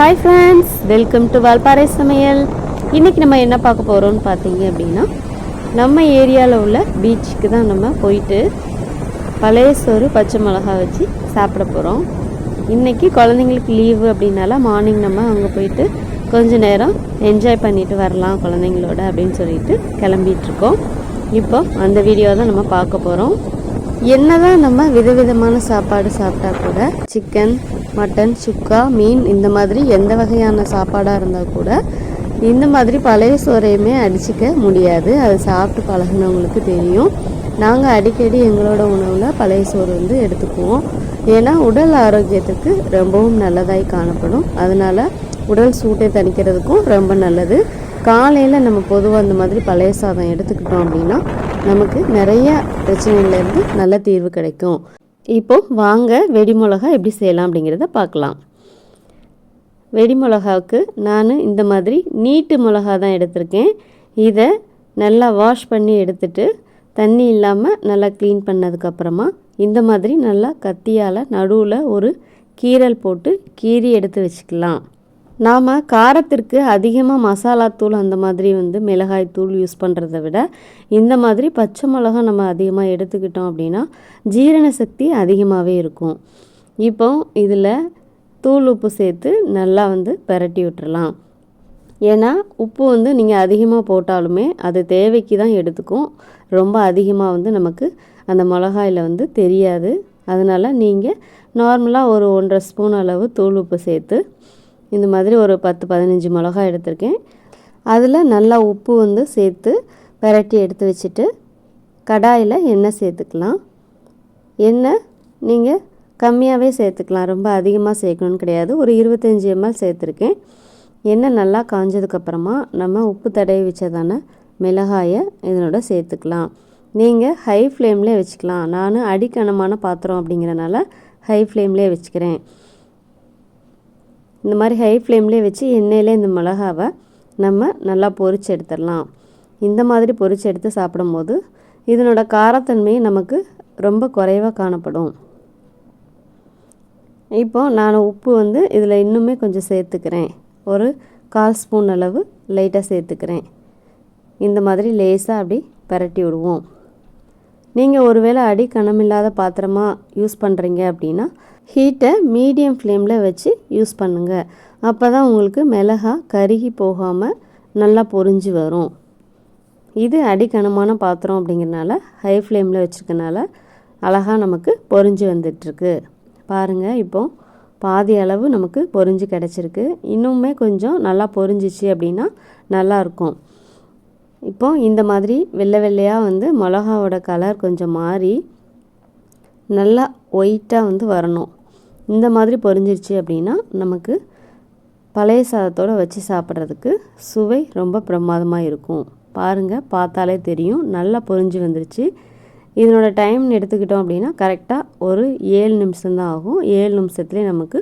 Hi friends welcome to Valparai சமையல் இன்றைக்கி நம்ம என்ன பார்க்க போகிறோம்னு பார்த்தீங்க அப்படின்னா நம்ம ஏரியாவில் உள்ள பீச்சுக்கு தான் நம்ம போயிட்டு பழைய சோறு பச்சை மிளகா வச்சு சாப்பிட போகிறோம் இன்றைக்கி குழந்தைங்களுக்கு லீவு அப்படின்னால மார்னிங் நம்ம அங்கே போயிட்டு கொஞ்ச நேரம் என்ஜாய் பண்ணிட்டு வரலாம் குழந்தைங்களோட அப்படின்னு சொல்லிட்டு கிளம்பிகிட்ருக்கோம் இப்போ அந்த வீடியோ தான் நம்ம பார்க்க போகிறோம் என்னதான் நம்ம விதவிதமான சாப்பாடு சாப்பிட்டா கூட சிக்கன் மட்டன் சுக்கா மீன் இந்த மாதிரி எந்த வகையான சாப்பாடாக இருந்தால் கூட இந்த மாதிரி பழைய சோறையுமே அடிச்சிக்க முடியாது. அது சாப்பிட்டு பழகுனவங்களுக்கு தெரியும். நாங்கள் அடிக்கடி எங்களோட உணவில் பழைய சோறு வந்து எடுத்துக்குவோம். ஏன்னா உடல் ஆரோக்கியத்துக்கு ரொம்பவும் நல்லதாய் காணப்படும். அதனால் உடல் சூட்டை தணிக்கிறதுக்கும் ரொம்ப நல்லது. காலையில் நம்ம பொதுவாக அந்த மாதிரி பழைய சாதம் எடுத்துக்கிட்டோம் அப்படின்னா நமக்கு நிறைய பிரச்சனையிலேருந்து நல்ல தீர்வு கிடைக்கும். இப்போது வாங்க வெடிமிளகா எப்படி செய்யலாம் அப்படிங்கிறத பார்க்கலாம். வெடிமிளகாவுக்கு நான் இந்த மாதிரி நீட்டு மிளகா தான் எடுத்திருக்கேன். இதை நல்லா வாஷ் பண்ணி எடுத்துட்டு தண்ணி இல்லாமல் நல்லா க்ளீன் பண்ணதுக்கப்புறமா இந்த மாதிரி நல்லா கத்தியால் நடுவில் ஒரு கீரல் போட்டு கீறி எடுத்து வச்சுக்கலாம். நாம் காரத்திற்கு அதிகமாக மசாலாத்தூள் அந்த மாதிரி வந்து மிளகாய் தூள் யூஸ் பண்ணுறத விட இந்த மாதிரி பச்சை மிளகா நம்ம அதிகமாக எடுத்துக்கிட்டோம் அப்படின்னா ஜீரண சக்தி அதிகமாகவே இருக்கும். இப்போ இதில் தூள் உப்பு சேர்த்து நல்லா வந்து பெரட்டி விட்டுறலாம். ஏன்னா உப்பு வந்து நீங்கள் அதிகமாக போட்டாலுமே அது தேவைக்கு தான் எடுத்துக்கும். ரொம்ப அதிகமாக வந்து நமக்கு அந்த மிளகாயில் வந்து தெரியாது. அதனால் நீங்கள் நார்மலாக ஒரு ஒன்றரை ஸ்பூன் அளவு தூள் உப்பு சேர்த்து இந்த மாதிரி ஒரு பத்து பதினஞ்சு மிளகாய் எடுத்திருக்கேன். அதில் நல்லா உப்பு வந்து சேர்த்து பெரட்டி எடுத்து வச்சுட்டு கடாயில் எண்ணெய் சேர்த்துக்கலாம். எண்ணெய் நீங்கள் கம்மியாகவே சேர்த்துக்கலாம். ரொம்ப அதிகமாக சேர்க்கணும்னு கிடையாது. ஒரு இருபத்தஞ்சி எம்எல் சேர்த்துருக்கேன். எண்ணெய் நல்லா காஞ்சதுக்கப்புறமா நம்ம உப்பு தடவி வச்சதான மிளகாயை இதனோட சேர்த்துக்கலாம். நீங்கள் ஹை ஃப்ளேம்லேயே வச்சுக்கலாம். நான் அடிக்கணமான பாத்திரம் அப்படிங்கிறனால ஹை ஃப்ளேம்லேயே வச்சுக்கிறேன். இந்த மாதிரி ஹை ஃப்ளேம்லேயே வச்சு எண்ணெயில் இந்த மிளகாவை நம்ம நல்லா பொறிச்சு எடுத்துடலாம். இந்த மாதிரி பொறிச்சு எடுத்து சாப்பிடும்போது இதனோட காரத்தன்மை நமக்கு ரொம்ப குறைவாக காணப்படும். இப்போ நான் உப்பு வந்து இதில் இன்னுமே கொஞ்சம் சேர்த்துக்கிறேன். ஒரு கால் ஸ்பூன் அளவு லைட்டாக சேர்த்துக்கிறேன். இந்த மாதிரி லேசாக அப்படி பரட்டி விடுவோம். நீங்கள் ஒருவேளை அடி கனமில்லாத பாத்திரமாக யூஸ் பண்ணுறீங்க அப்படின்னா ஹீட்டை மீடியம் ஃப்ளேமில் வச்சு யூஸ் பண்ணுங்கள் அப்போ தான் உங்களுக்கு மிளகா கருகி போகாமல் நல்லா பொரிஞ்சு வரும். இது அடிக்கனமான பாத்திரம் அப்படிங்கிறனால ஹை ஃப்ளேமில் வச்சுருக்கனால அழகாக நமக்கு பொரிஞ்சு வந்துட்டுருக்கு. பாருங்கள் இப்போ பாதி அளவு நமக்கு பொரிஞ்சு கிடச்சிருக்கு. இன்னுமே கொஞ்சம் நல்லா பொறிஞ்சிச்சு அப்படின்னா நல்லாயிருக்கும் இப்போ இந்த மாதிரி வெள்ளை வெள்ளையாக வந்து மிளகாவோட கலர் கொஞ்சம் மாறி நல்லா ஒயிட்டாக வந்து வரணும். இந்த மாதிரி பொரிஞ்சிருச்சு அப்படின்னா நமக்கு பழைய சாதத்தோடு வச்சு சாப்பிட்றதுக்கு சுவை ரொம்ப பிரமாதமாக இருக்கும். பாருங்கள் பார்த்தாலே தெரியும். நல்லா பொரிஞ்சு வந்துருச்சு. இதனோட டைம் எடுத்துக்கிட்டோம் அப்படின்னா கரெக்டாக ஒரு ஏழு நிமிஷம்தான் ஆகும். ஏழு நிமிஷத்துலேயே நமக்கு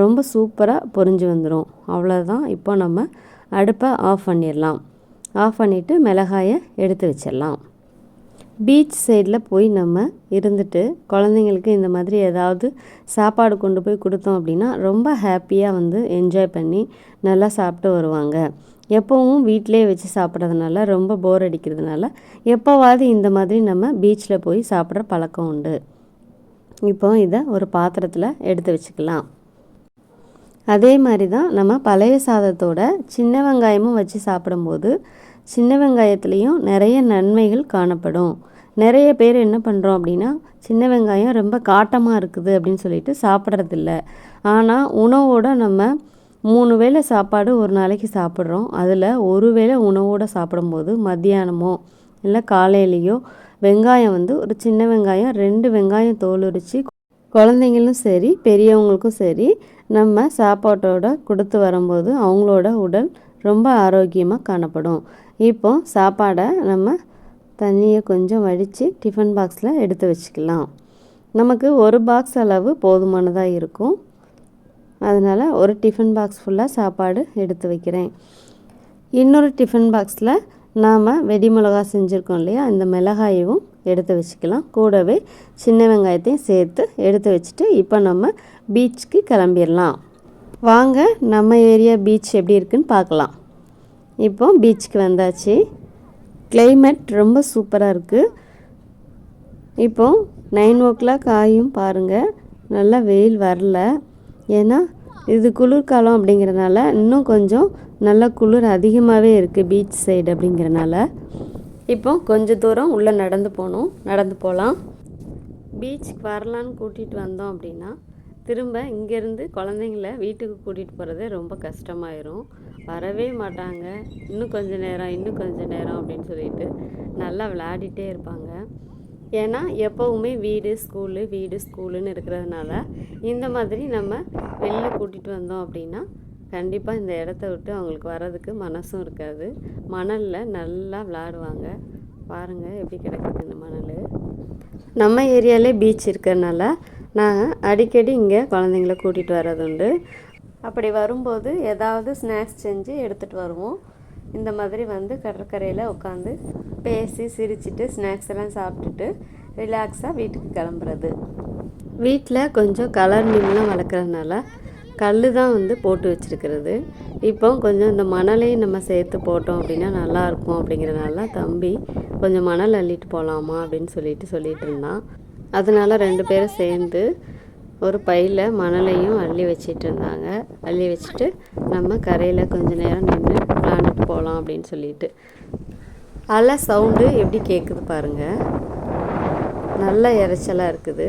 ரொம்ப சூப்பராக பொரிஞ்சு வந்துடும் அவ்வளோதான் இப்போ நம்ம அடுப்பை ஆஃப் பண்ணிடலாம். ஆஃப் பண்ணிவிட்டு மிளகாயை எடுத்து வச்சிடலாம். பீச் சைடில் போய் நம்ம இருந்துட்டு குழந்தைங்களுக்கு இந்த மாதிரி ஏதாவது சாப்பாடு கொண்டு போய் கொடுத்தோம் அப்படின்னா ரொம்ப ஹாப்பியாக வந்து என்ஜாய் பண்ணி நல்லா சாப்பிட்டு வருவாங்க. எப்போவும் வீட்டிலே வச்சு சாப்பிட்றதுனால ரொம்ப போர் அடிக்கிறதுனால எப்போவாவது இந்த மாதிரி நம்ம பீச்சில் போய் சாப்பிட்ற பழக்கம் உண்டு. இப்போ இதை ஒரு பாத்திரத்தில் எடுத்து வச்சுக்கலாம். அதே மாதிரி தான் நம்ம பழைய சாதத்தோட சின்ன வெங்காயமும் வச்சு சாப்பிடும்போது சின்ன வெங்காயத்துலேயும் நிறைய நன்மைகள் காணப்படும். நிறைய பேர் என்ன பண்ணுறோம் அப்படின்னா சின்ன வெங்காயம் ரொம்ப காட்டமாக இருக்குது அப்படின்னு சொல்லிட்டு சாப்பிட்றதில்ல. ஆனால் உணவோட நம்ம மூணு வேளை சாப்பாடு ஒரு நாளைக்கு சாப்பிட்றோம். அதில் ஒரு வேளை உணவோடு சாப்பிடும்போது மத்தியானமோ இல்லை காலையிலையோ வெங்காயம் வந்து ஒரு சின்ன வெங்காயம் ரெண்டு வெங்காயம் தோல் உரித்து குழந்தைங்களும் சரி பெரியவங்களுக்கும் சரி நம்ம சாப்பாட்டோட கொடுத்து வரும்போது அவங்களோட உடல் ரொம்ப ஆரோக்கியமாக காணப்படும். இப்போ சாப்பாடை நம்ம தண்ணியை கொஞ்சம் வடித்து டிஃபன் பாக்ஸில் எடுத்து வச்சுக்கலாம். நமக்கு ஒரு பாக்ஸ் அளவு போதுமானதாக இருக்கும். அதனால் ஒரு டிஃபன் பாக்ஸ் ஃபுல்லாக சாப்பாடு எடுத்து வைக்கிறேன். இன்னொரு டிஃபன் பாக்ஸில் நாம் வெடி மிளகா செஞ்சுருக்கோம் இல்லையா? இந்த மிளகாயவும் எடுத்து வச்சுக்கலாம். கூடவே சின்ன வெங்காயத்தையும் சேர்த்து எடுத்து வச்சுட்டு இப்போ நம்ம பீச்சுக்கு கிளம்பிடலாம் வாங்க நம்ம ஏரியா பீச் எப்படி இருக்குன்னு பார்க்கலாம். இப்போ பீச்சுக்கு வந்தாச்சு. கிளைமேட் ரொம்ப சூப்பராக இருக்குது இப்போ நைன் ஓ கிளாக் ஆகியும் பாருங்கள் நல்லா வெயில் வரல. ஏன்னா இது குளிர்காலம் அப்படிங்கிறனால இன்னும் கொஞ்சம் நல்லா குளிர் அதிகமாகவே இருக்குது பீச் சைடு அப்படிங்கிறனால. இப்போ கொஞ்சம் தூரம் உள்ளே நடந்து போகணும் நடந்து போகலாம் பீச்சுக்கு வரலான்னு கூட்டிகிட்டு வந்தோம் அப்படின்னா திரும்ப இங்கேருந்து குழந்தைங்கள வீட்டுக்கு கூட்டிகிட்டு போகிறதே ரொம்ப கஷ்டமாயிரும். வரவே மாட்டாங்க. இன்னும் கொஞ்ச நேரம் இன்னும் கொஞ்ச நேரம் அப்படின்னு சொல்லிட்டு நல்லா விளையாடிட்டே இருப்பாங்க. ஏன்னா எப்போவுமே வீடு ஸ்கூலு வீடு ஸ்கூலுன்னு இருக்கிறதுனால இந்த மாதிரி நம்ம வெளில கூட்டிகிட்டு வந்தோம் அப்படின்னா கண்டிப்பாக இந்த இடத்த விட்டு அவங்களுக்கு வர்றதுக்கு மனசும் இருக்காது. மணலில் நல்லா விளாடுவாங்க பாருங்கள் எப்படி கிடக்குது இந்த மணல். நம்ம ஏரியாலே பீச் இருக்கிறதுனால நாங்கள் அடிக்கடி இங்கே குழந்தைங்கள கூட்டிகிட்டு வர்றதுண்டு. அப்படி வரும்போது ஏதாவது ஸ்நாக்ஸ் செஞ்சு எடுத்துகிட்டு வருவோம். இந்த மாதிரி வந்து கடற்கரையில் உட்காந்து பேசி சிரிச்சிட்டு ஸ்நாக்ஸ் எல்லாம் சாப்பிட்டுட்டு ரிலாக்ஸாக வீட்டுக்கு கிளம்புறது. வீட்டில் கொஞ்சம் கலர் மீன்லாம் வளர்க்குறதுனால கல் தான் வந்து போட்டு வச்சுருக்கிறது. இப்போ கொஞ்சம் இந்த மணலையும் நம்ம சேர்த்து போட்டோம் அப்படின்னா நல்லாயிருக்கும் அப்படிங்கிறனால தம்பி கொஞ்சம் மணல் அள்ளிட்டு போகலாமா அப்படின்னு சொல்லிட்டு சொல்லிட்டு இருந்தான். அதனால ரெண்டு பேரும் சேர்ந்து ஒரு பையில் மணலையும் அள்ளி வச்சிட்டு இருந்தாங்க அள்ளி வச்சுட்டு நம்ம கரையில் கொஞ்ச நேரம் நின்று விளாண்டுட்டு போகலாம் அப்படின்னு சொல்லிட்டு. அலை சவுண்டு எப்படி கேட்குது பாருங்கள் நல்ல இறைச்சலாக இருக்குது.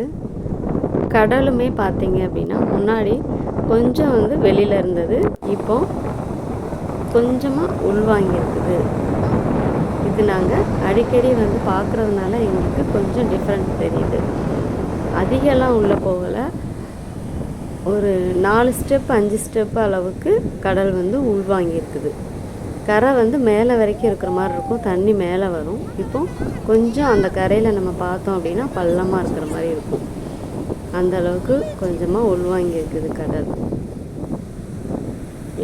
கடலுமே பார்த்தீங்க அப்படின்னா முன்னாடி கொஞ்சம் வந்து வெளியில் இருந்தது. இப்போ கொஞ்சமாக உள்வாங்கியிருக்குது. இது நாங்கள் அடிக்கடி வந்து பார்க்குறதுனால எங்களுக்கு கொஞ்சம் டிஃப்ரெண்ட் தெரியுது. அதிகம்லாம் உள்ளே போகலை. ஒரு நாலு ஸ்டெப் அஞ்சு ஸ்டெப் அளவுக்கு கடல் வந்து உள்வாங்கியிருக்குது. கரை வந்து மேலே வரைக்கும் இருக்கிற மாதிரி இருக்கும். தண்ணி மேலே வரும். இப்போ கொஞ்சம் அந்த கரையில் நம்ம பார்த்தோம் அப்படின்னா பள்ளமாக இருக்கிற மாதிரி இருக்கும். அந்த அளவுக்கு கொஞ்சமாக உள்வாங்கி இருக்குது கடல்.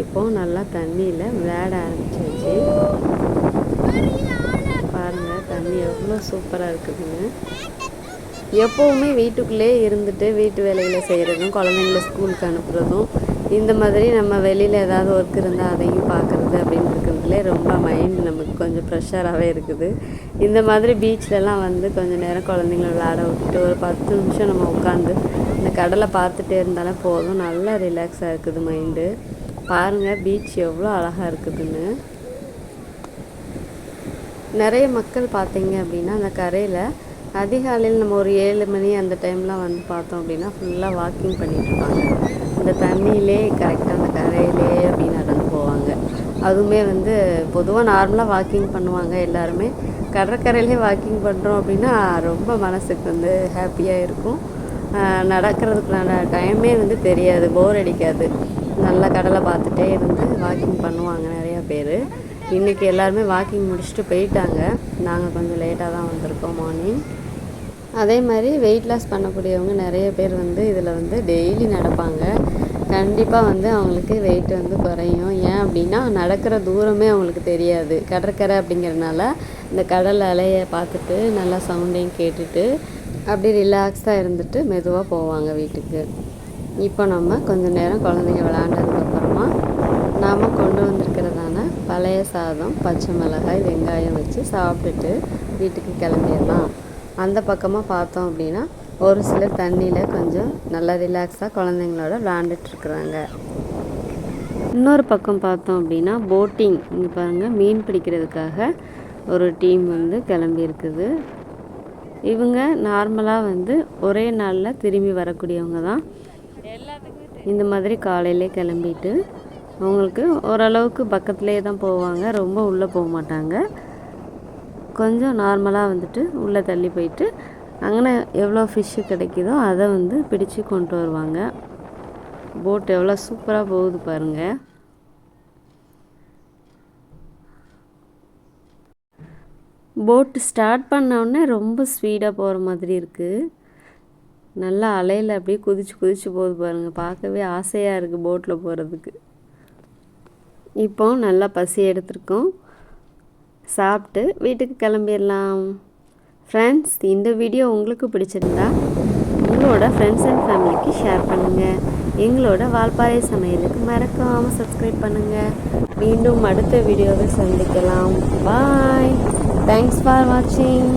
இப்போ நல்லா தண்ணியில் விளையாட ஆரம்பிச்சிருச்சு பாருங்கள் தண்ணி எவ்வளோ சூப்பராக இருக்குதுன்னு. எப்போவுமே வீட்டுக்குள்ளே இருந்துட்டு வீட்டு வேலைகளை செய்கிறதும் குழந்தைங்கள ஸ்கூலுக்கு அனுப்புகிறதும் இந்த மாதிரி நம்ம வெளியில் ஏதாவது ஒர்க் இருந்தால் அதையும் பார்க்குறது அப்படின்னு இருக்கிறதுலே ரொம்ப மைண்ட் நமக்கு கொஞ்சம் ப்ரெஷராகவே இருக்குது. இந்த மாதிரி பீச்லலாம் வந்து கொஞ்சம் நேரம் குழந்தைங்கள விளையாட விட்டுட்டு ஒரு பத்து நிமிஷம் நம்ம உட்காந்து இந்த கடலை பார்த்துட்டே இருந்தாலே போதும். நல்லா ரிலாக்ஸாக இருக்குது மைண்டு பாருங்கள் பீச் எவ்வளோ அழகாக இருக்குதுன்னு. நிறைய மக்கள் பார்த்தீங்க அப்படின்னா அந்த கரையில் அதிகாலையில் நம்ம ஒரு ஏழு மணி அந்த டைம்லாம் வந்து பார்த்தோம் அப்படின்னா ஃபுல்லாக வாக்கிங் பண்ணிகிட்ருப்பாங்க இந்த தண்ணியிலே கரெக்டாக அந்த கரையிலே அப்படின்னு நடந்து போவாங்க. அதுவுமே வந்து பொதுவாக நார்மலாக வாக்கிங் பண்ணுவாங்க எல்லாருமே. கடற்கரையிலே வாக்கிங் பண்ணுறோம் அப்படின்னா ரொம்ப மனசுக்கு வந்து ஹாப்பியாக இருக்கும். நடக்கிறதுக்குனால டைமே வந்து தெரியாது போர் அடிக்காது. நல்லா கடலை பார்த்துட்டே இருந்து வாக்கிங் பண்ணுவாங்க நிறையா பேர். இன்றைக்கி எல்லாருமே வாக்கிங் முடிச்சுட்டு போயிட்டாங்க. நாங்கள் கொஞ்சம் லேட்டாக தான் வந்திருக்கோம் மார்னிங் அதே மாதிரி வெயிட் லாஸ் பண்ணக்கூடியவங்க நிறைய பேர் வந்து இதில் வந்து டெய்லி நடப்பாங்க. கண்டிப்பாக வந்து அவங்களுக்கு வெயிட் வந்து குறையும். ஏன் அப்படின்னா நடக்கிற தூரமே அவங்களுக்கு தெரியாது. கடற்கரை அப்படிங்கிறனால இந்த கடல் அலையை பார்த்துட்டு நல்லா சவுண்டையும் கேட்டுட்டு அப்படி ரிலாக்ஸாக இருந்துட்டு மெதுவாக போவாங்க வீட்டுக்கு. இப்போ நம்ம கொஞ்சம் நேரம் குழந்தைங்க விளாண்டதுக்கப்புறமா நாம் கொண்டு வந்திருக்கிறதான பழைய சாதம் பச்சை மிளகாய் வெங்காயம் வச்சு சாப்பிட்டுட்டு வீட்டுக்கு கிளம்பிடலாம். அந்த பக்கமாக பார்த்தோம் அப்படின்னா ஒரு சிலர் தண்ணியில் கொஞ்சம் நல்லா ரிலாக்ஸாக குழந்தைங்களோட விளாண்டுட்டுருக்குறாங்க இன்னொரு பக்கம் பார்த்தோம் அப்படின்னா போட்டிங் இங்கே பாருங்கள் மீன் பிடிக்கிறதுக்காக ஒரு டீம் வந்து கிளம்பியிருக்குது இவங்க நார்மலாக வந்து ஒரே நாளில் திரும்பி வரக்கூடியவங்க தான். இந்த மாதிரி காலையிலே கிளம்பிட்டு அவங்களுக்கு ஓரளவுக்கு பக்கத்துலேயே தான் போவாங்க. ரொம்ப உள்ளே போக மாட்டாங்க. கொஞ்சம் நார்மலாக வந்துட்டு உள்ளே தள்ளி போயிட்டு அங்கே எவ்வளோ ஃபிஷ்ஷு கிடைக்குதோ அதை வந்து பிடிச்சு கொண்டு வருவாங்க. போட் எவ்வளோ சூப்பராக போகுது பாருங்கள் போட்டு ஸ்டார்ட் பண்ணவுடனே ரொம்ப ஸ்பீடாக போகிற மாதிரி இருக்குது நல்லா அலையில் அப்படியே குதிச்சு குதிச்சு போகுது பாருங்கள் பார்க்கவே ஆசையாக இருக்குது போட்டில் போகிறதுக்கு இப்போ நல்லா பசி எடுத்திருக்கோம். சாப்பிட்டு வீட்டுக்கு கிளம்பிடலாம். ஃப்ரெண்ட்ஸ் இந்த வீடியோ உங்களுக்கு பிடிச்சிருந்தா உங்களோட ஃப்ரெண்ட்ஸ் அண்ட் ஃபேமிலிக்கு ஷேர் பண்ணுங்கள் எங்களோட வால்பாறை சமையலுக்கு மறக்காமல் சப்ஸ்கிரைப் பண்ணுங்கள் மீண்டும் அடுத்த வீடியோவை சந்திக்கலாம். பாய் தேங்க்ஸ் ஃபார் வாட்சிங்